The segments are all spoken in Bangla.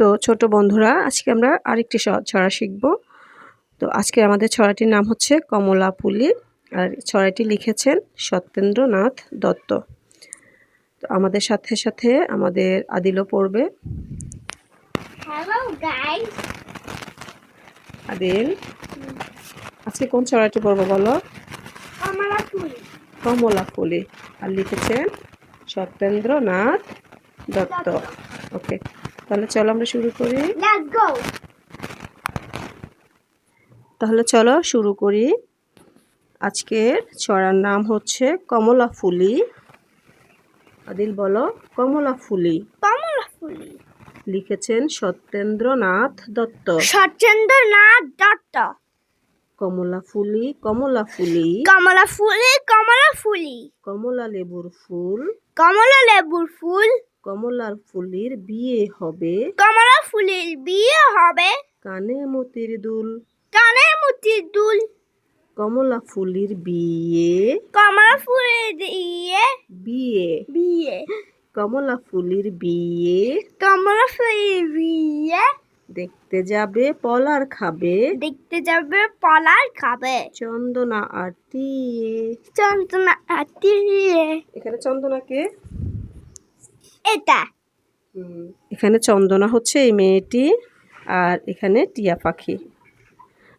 তো ছোট বন্ধুরা আজকে আমরা আরেকটি ছড়া শিখব। তো আজকে আমাদের ছড়াটির নাম হচ্ছে কমলা পুলি আর ছড়াটি লিখেছেন সত্যেন্দ্রনাথ দত্ত। তো আমাদের সাথে সাথে আমাদের আদিলও পড়বে। আদিল আজকে কোন ছড়াটি পড়ব বলো? কমলা ফুলি আর লিখেছেন সত্যেন্দ্রনাথ দত্ত। ওকে তাহলে চলো আমরা শুরু করি। তাহলে চলো শুরু করি। আজকের ছড়ার নাম হচ্ছে কমলা ফুলি। আদিল বলো কমলা ফুলি। কমলা ফুল। লিখেছেন সত্যেন্দ্রনাথ দত্ত। সচেন্দ্রনাথ দত্ত। কমলা ফুলি কমলা ফুলি। কমলা ফুলি কমলা ফুলি। কমলা লেবুর ফুল। কমলা লেবুর ফুল। কমলার ফুলির বিয়ে হবে। কমলা ফুলের বিয়ে হবে। কানে মতির দুল। কানে মুতির দুল। কমলা ফুলির বিয়ে। কমলা ফুলের দিয়ে বিয়ে। বিয়ে। কমলা ফুলির বিয়ে। কমলা ফুলের বিয়ে। দেখতে যাবে পলার খাবে। দেখতে যাবে পলার খাবে। চন্দনা আর টিয়ে চন্দনা আতিয়ে এখানে চন্দনাকে এটা। এখানে চন্দনা হচ্ছে এই মেয়েটি আর এখানে টিয়া পাখি।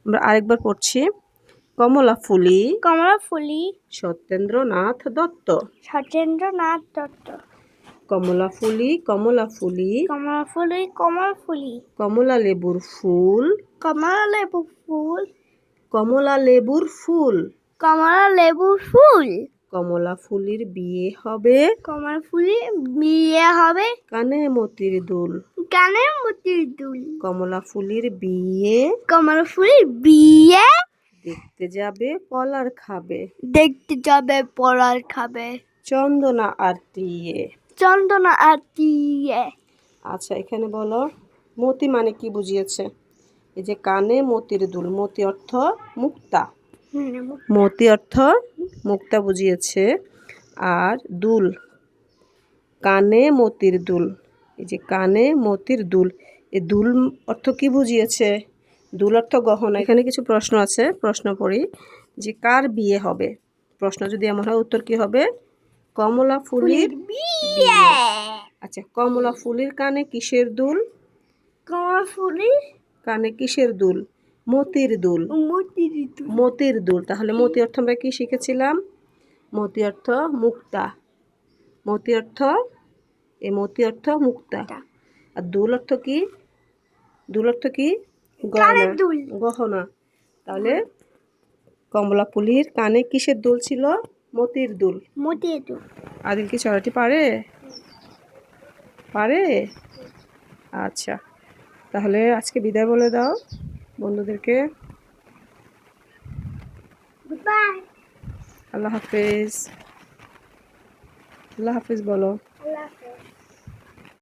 আমরা আরেকবার পড়ছি। কমলা ফুলি। কমলা ফুলি। সত্যেন্দ্রনাথ দত্ত। সত্যেন্দ্রনাথ দত্ত। কমলা ফুলি কমলা ফুলি। কমলা ফুলি কমলা ফুলি। কমলা লেবুর ফুল। কমলা লেবু ফুল। কমলা লেবুর ফুল। কমলা লেবু ফুল। কমলা ফুলির বিয়ে হবে। কমলা ফুলি বিয়ে হবে। কানে মতির দুল। কানে মতির দুল। কমলা ফুলির বিয়ে। কমলা ফুলির বিয়ে। দেখতে যাবে পলার খাবে। দেখতে যাবে পলার খাবে। চন্দনা আর টিয়ে। চন্দনা আর দিয়ে আচ্ছা এখানে বলো মতি মানে কি বুঝিয়েছে? এই যে কানে মতির দুল মতি অর্থ মুক্তা। মতি অর্থ মুক্তা বুঝিয়েছে। আর দুল কানে মতির দুল। এই যে কানে মতির দুল এই দুল অর্থ কি বুঝিয়েছে? দুল অর্থ গহনা। এখানে কিছু প্রশ্ন আছে প্রশ্ন পড়ি যে কার বিয়ে হবে? প্রশ্ন যদি এমন হয় উত্তর কি হবে? কমলা ফুলির বিয়ে। আচ্ছা কমলা ফুলির কানে কিসের দুল? কমলা ফুলির কানে কিসের দুল? মতির দুল। মতির দুল। মতির দুল। তাহলে মতি অর্থ আমরা কি শিখেছিলাম? মতি অর্থ মুক্তা। মতি অর্থ এ মতি অর্থ মুক্তা। আর দুল অর্থ কি? দুল অর্থ কি? গহনা। গহনা। তাহলে কমলা ফুলির কানে কিসের দুল ছিল? মতির দুল। মতির দুল। আদিল কি চড়াটি পারে? পারে? আচ্ছা। তাহলে আজকে বিদায় বলে দাও। বন্ধুদেরকে। আল্লাহ হাফেজ। আল্লাহ হাফেজ বলো।